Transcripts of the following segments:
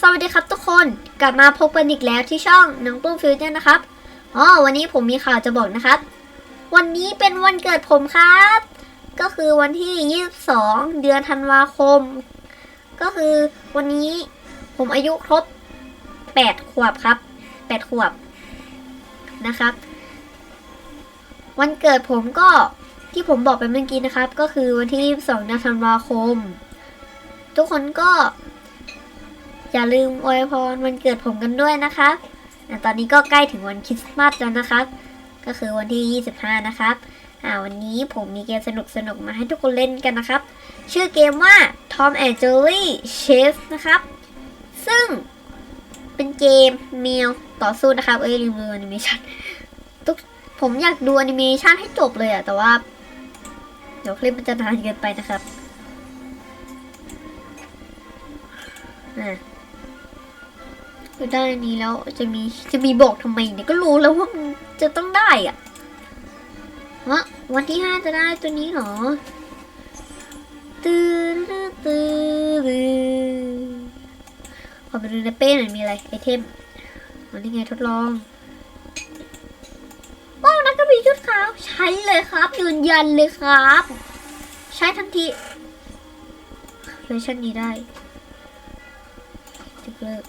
สวัสดีครับทุกคนกลับมาพบกันอีกแล้วที่ช่องน้องปื้มฟิวเจอร์นะครับอ๋อวันนี้ผมมีข่าวจะบอกนะครับ วันนี้เป็นวันเกิดผมครับ ก็คือวันที่ 22 เดือนธันวาคม ก็คือวันนี้ผมอายุครบ 8 ขวบครับ 8 ขวบนะครับ วันเกิดผมก็ที่ผมบอกไปเมื่อกี้นะครับ ก็คือวันที่ 22 เดือนธันวาคม ทุกคนก็ อย่าลืมอวยพรวันเกิดผมกันด้วยนะคะอะตอนนี้ก็ใกล้ถึงวันคริสต์มาสแล้วนะครับ ก็คือวันที่ 25 นะครับอ่าวันนี้ผมมีเกมสนุกสนุกๆมาให้ทุกคนเล่นกันนะครับ ชื่อเกมว่า Tom and Jerry Chase นะครับ ซึ่งเป็นเกมแมวต่อสู้นะครับ เอ้ยลืมดูแอนิเมชันทุกผมอยากดูแอนิเมชันให้จบเลยอะแต่ว่า เดี๋ยวคลิปมันจะนานเกินไปนะครับ อะก็ได้อันนี้แล้วจะมีจะมีบอกทำไมเนี่ยก็รู้แล้วว่ามันจะต้องได้อะวะวันที่ห้าจะได้ตัวนี้เหรอตื่นตื่นตื่นขอไปดูในเป้หน่อยมีอะไรไอเทมวันนี้ไงทดลองว้าวนักกระบี่ชุดขาวใช้เลยครับยืนยันเลยครับ ใช้ทันทีเวอร์ชันนี้ได้ ติ๊ก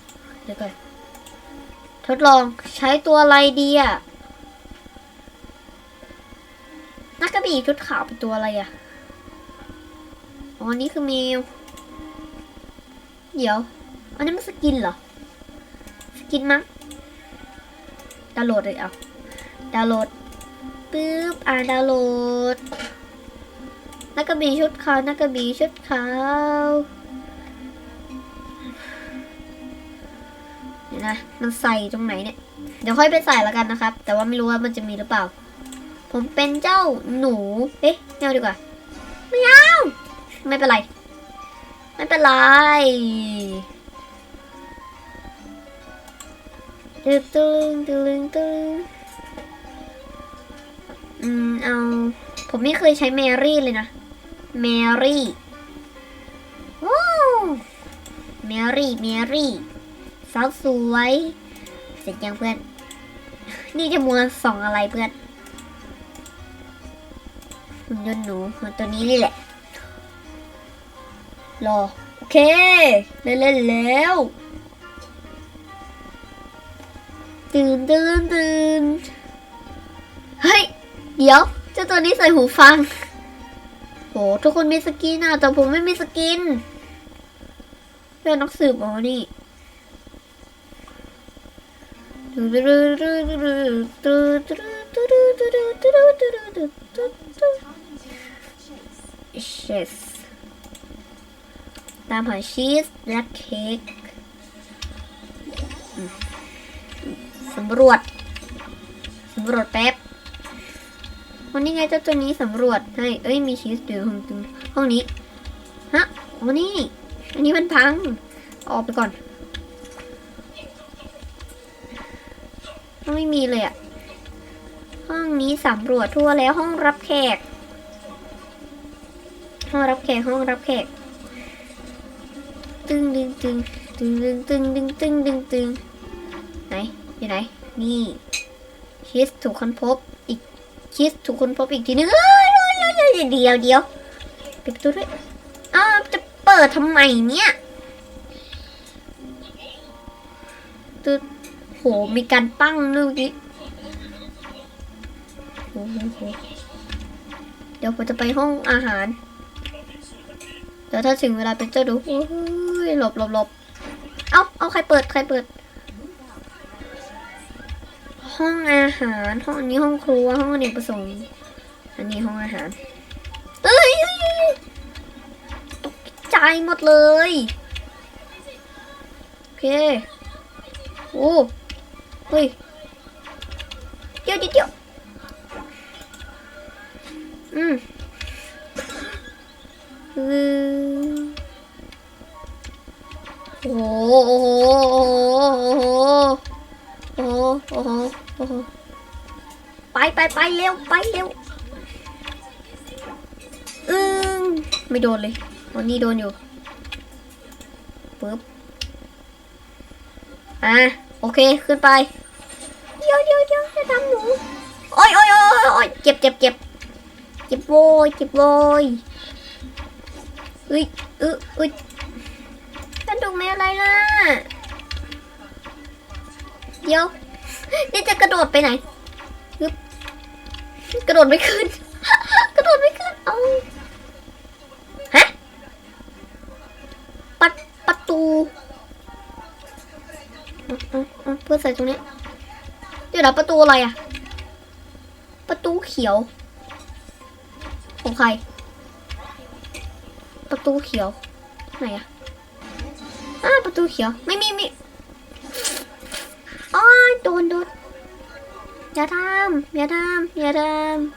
เดี๋ยวก่อนทดลองใช้ตัวอะไรดีอะนักกระบี่ชุดขาวเป็นตัวอะไรอะอ๋อ นี่คือแมว เดี๋ยว อันนี้มันสกินเหรอ สกินมั้ง ดาวน์โหลดเลยเอา ดาวน์โหลดปึ๊บ อ่าดาวน์โหลด นักกระบี่ชุดขาว นักกระบี่ชุดขาว นะ มันใส่ตรงไหนเนี่ย เดี๋ยวค่อยไปใส่แล้วกันนะครับ แต่ว่าไม่รู้ว่ามันจะมีหรือเปล่า ผมเป็นเจ้าหนู เอ๊ะไม่เอาดีกว่า ไม่เอา ไม่เป็นไร ไม่เป็นไรตึงตึงตึงตึงอืม เอา ผมไม่เคยใช้แมรี่เลยนะ แมรี่ ว้าว แมรี่ แมรี่ สาวสวย เสร็จยังเพื่อน นี่จะมัวส่องอะไรเพื่อนหุ่นยนต์หนูมันตัวนี้นี่แหละ รอ โอเค เล่นเล่นแล้วตื่นตื่นตื่นเฮ้ย เดี๋ยว เจ้าตัวนี้ใส่หูฟัง โห ทุกคนมีสกินอะ แต่ผมไม่มีสกินเพื่อนนักสืบอ๋อนี่ ชีสตามหาชีสและเค้กสำรวจ สำรวจแป๊บ วันนี้ไงเจ้าตัวนี้สำรวจให้ เอ้ย มีชีสอยู่ห้องห้องนี้ ฮะโอ้นี่ อันนี้มันพัง ออกไปก่อน ไม่มีเลยอะห้องนี้สำรวจทั่วแล้วห้องรับแขก ห้องรับแขกห้องรับแขก ตึงดึงตึงตึงดึงตึงดึงตึงดึงตึงไหนอยู่ไหนนี่คิสถูกค้นพบอีกคิสถูกค้นพบอีกทีนึงเอ้ยเอ้ยเอ้ยเอ้ยเดียวเดียวปิดประตูด้วยอ้าวจะเปิดทำไมเนี่ยตึ๊ด โห มีการปั้งด้วยเมื่อกี้โอ้โหเดี๋ยวผมจะไปห้องอาหาร เดี๋ยวถ้าถึงเวลาเป็นเจ้าดูโอ้ยหลบหลบหลบเอาเอาใครเปิดใครเปิด ห้องอาหารห้องนี้ห้องครัวห้องอเนกประสงค์อันนี้ห้องอาหารเอ้ยตกใจหมดเลย โอเค โอ้ เฮ้ยเดี๋ยวเดี๋ยวเจียวอืมอืโอ้โหโอ้โหโอ้โหโอ้โหโอ้โหไปไปไปเร็วไปเร็วอืมไม่โดนเลยวันนี้โดนอยู่ปึ๊บอะโอเค ขึ้นไป ดี๋ยวเดี๋ยวเดี๋ยวจะทำหนูโอ้ยโอ้ยโอ้ยโอ้ยเจ็บเจ็บเจ็บเจ็บโวยเจ็บโวยเอ้ยเอ้ยเอ้ยฉันถูกไม่อะไรล่ะเดี๋ยวนี่จะกระโดดไปไหนฮึบกระโดดไม่ขึ้น กระโดดไม่ขึ้นเอาฮะปัดประตูเอาเอาเอเพื่อใส่ตรงนี้ ดี๋ยวนะประตูอะไรอะประตูเขียว ของใคร ประตูเขียว ไหนอะอ่าประตูเขียว ไม่มีมีอ้อยโดนโดนอย่าทำอย่าทำอย่าท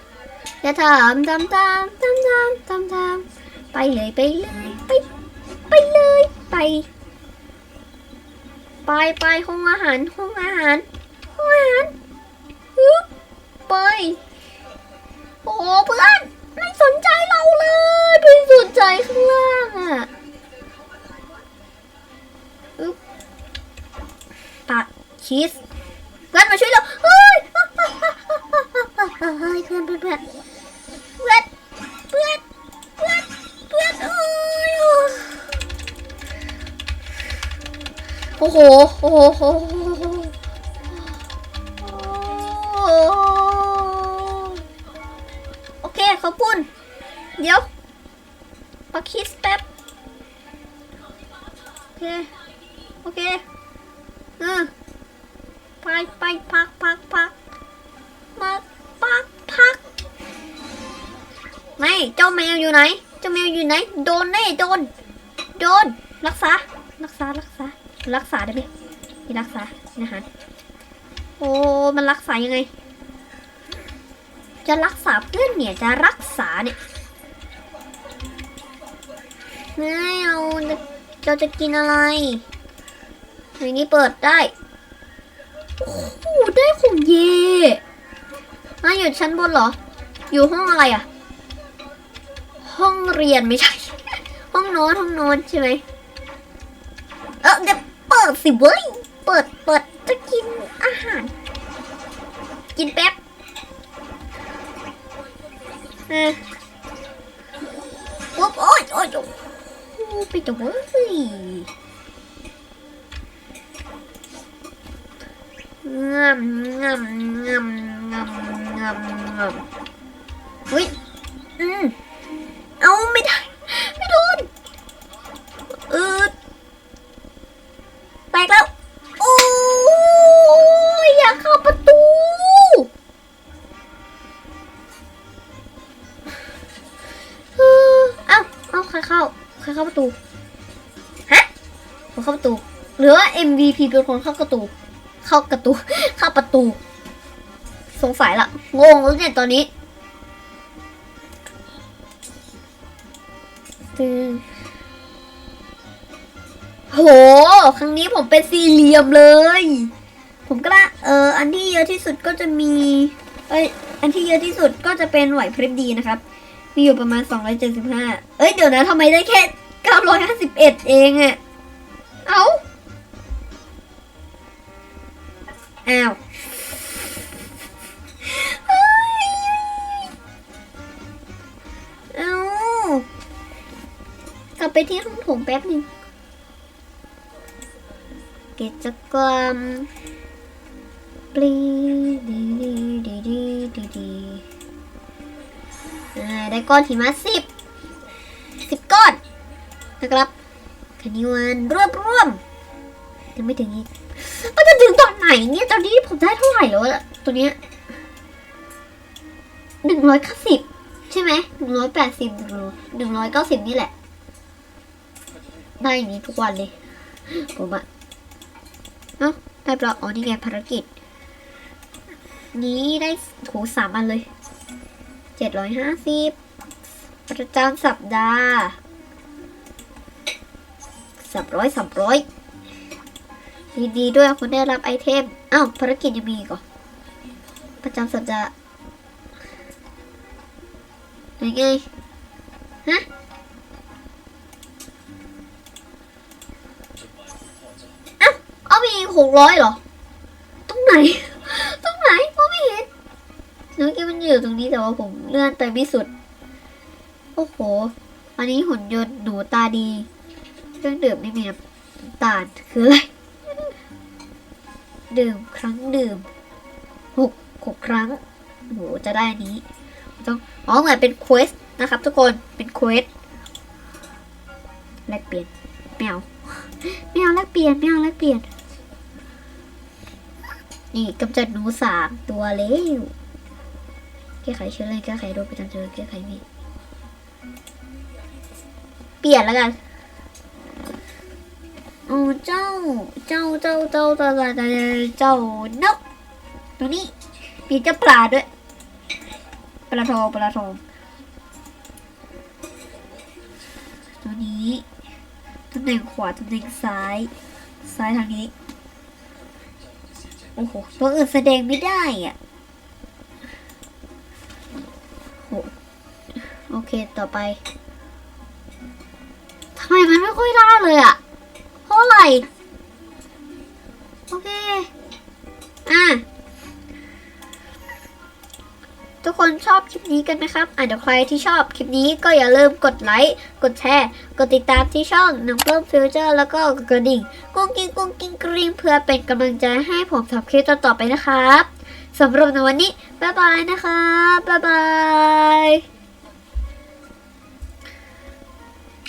ำอย่าทำทำทำทำทำทำทำไปเลยไปเลยไปไปเลยไป ไปไปห้องอาหารห้องอาหาร องอาหารฮึบไปโอ้เพื่อนไม่สนใจเราเลยไม่สนใจข้างล่างอะอึ๊บตัดชีสเพื่อนมาช่วยเราเฮ้ยเฮ้ยเพื่อนเพื่อนเพื่อนเพื่อนเพื่อนเพื่อนเพื่อนโอ้ยโอ้โหโอ้โห คิสแป๊บโอเค โอเคเออไปไปพักพักพักมาพักพักไม่เจ้าแมวอยู่ไหน เจ้าแมวอยู่ไหน โดนแน่โดน โดน รักษา รักษา รักษา รักษาได้ไหมมีรักษาอาหารโอ้ มันรักษายังไง จะรักษาเพื่อนเนี่ย จะรักษาเนี่ย ไม่เอาเราจะกินอะไรในนี้เปิดได้โอ้โหได้ของเย่อะอยู่ชั้นบนเหรอ อยู่ห้องอะไรอะห้องเรียนไม่ใช่ ห้องนอนห้องนอนใช่ไหมเออเดี๋ยวเปิดสิเว้ย เปิดเปิดจะกินอาหาร กินแป๊บเออปุ๊บโอ้ยโอ้ยโอ้ย ไปตัวเว้ยงามงามงามงามงามงามเฮ้ย อืม เอาไม่ได้ เข้าประตู ฮะผมเข้าประตู หรือว่า MVP เป็นคนเข้าประตู เข้าประตู เข้าประตู สงสัยละ งงแล้วเนี่ยตอนนี้ตึงโห ครั้งนี้ผมเป็นสี่เหลี่ยมเลย ผมก็ละเออ อันที่เยอะที่สุดก็จะมี เอ้ย อันที่เยอะที่สุดก็จะเป็นไหวพริบดีนะครับ มีอยู่ประมาณ 275 เอ้ย เดี๋ยวนะทำไมได้แค่ 951 เองอะเอา้าอ้าวเฮ้ยเอากลับไปที่ห้องโถงแป๊บหนึ่งกิจกรรมปลีดีดีดีดีดีดีอ่าได้ก้อนหิมะสิบสิบก้อน นะครับคณิวันรวบรวมยังไม่ถึงอีกมันจะถึงตอนไหนเนี่ยตอนนี้ผมได้เท่าไหร่แล้วอะตัวเนี้ยหนึ่งร้อยเก้าสิบใช่ไหมหนึ่งร้อยแปดสิบหนึ่งร้อยหนึ่งร้อยเก้าสิบนี่แหละได้อย่างนี้ทุกวันเลย ผมอะเอ้าได้ปลาอ๋อนี่ไงภารกิจ นี้ได้โหสามอันเลยเจ็ดร้อยห้าสิบประจำสัปดาห์ สับร้อยสับร้อยดีดีด้วยคุณได้รับไอเทม อ้าวภารกิจยังมีกเหรอประจำสัปดาห์ยังไงฮะอ้าวเอามีหกร้อยเหรอ ตรงไหน ตรงไหนมไม่เห็นหนูคิดมันอยู่ตรงนี้แต่ว่าผมเลื่อนไปไม่สุด โอ้โห อันนี้หุ่นยนต์หนูตาดี เครื่องดื่มไม่มีน้ำตาลคืออะไร ดื่มครั้งดื่มหกหกครั้งโหจะได้อันนี้ ต้อง อ๋อ เหมือนเป็นเควสนะครับทุกคน เป็นเควสแลกเปลี่ยนไม่เอาไม่เอาแลกเปลี่ยนไม่เอาแลกเปลี่ยน นี่กำจัดหนูสามตัวเร็วแก้ไขเชื้อเลยแก้ไขโรคประจำเชื้อแก้ไขมีเปลี่ยนแล้วกัน เจ้าเจ้า เจ้า เจ้า เจ้า เจ้า เจ้า เจ้านกตัวนี้ มีเจ้าปลาด้วย ปลาทองปลาทอง ตัวนี้ตำแหน่งขวาตำแหน่งซ้าย ซ้ายทางนี้ โอ้โห ตัวอื่นแสดงไม่ได้อะโอเค ต่อไป ทำไมมันไม่ค่อยได้เลยอะาะอะไรโอเค อะ ทุกคนชอบคลิปนี้กันไหมครับ อะเดี๋ยวใครที่ชอบคลิปนี้ก็อย่าลืมกดไลค์ กดแชร์ กดติดตามที่ช่องน้องเพิ่มฟิวเจอร์ แล้วก็กระดิ่ง กุ้งกิ้งกุ้งกิ้งกริ๊งเพื่อเป็นกำลังใจให้ผมทำคลิปต่อๆไปนะครับสำหรับในวันนี้ บ๊ายบายนะครับบ๊ายบาย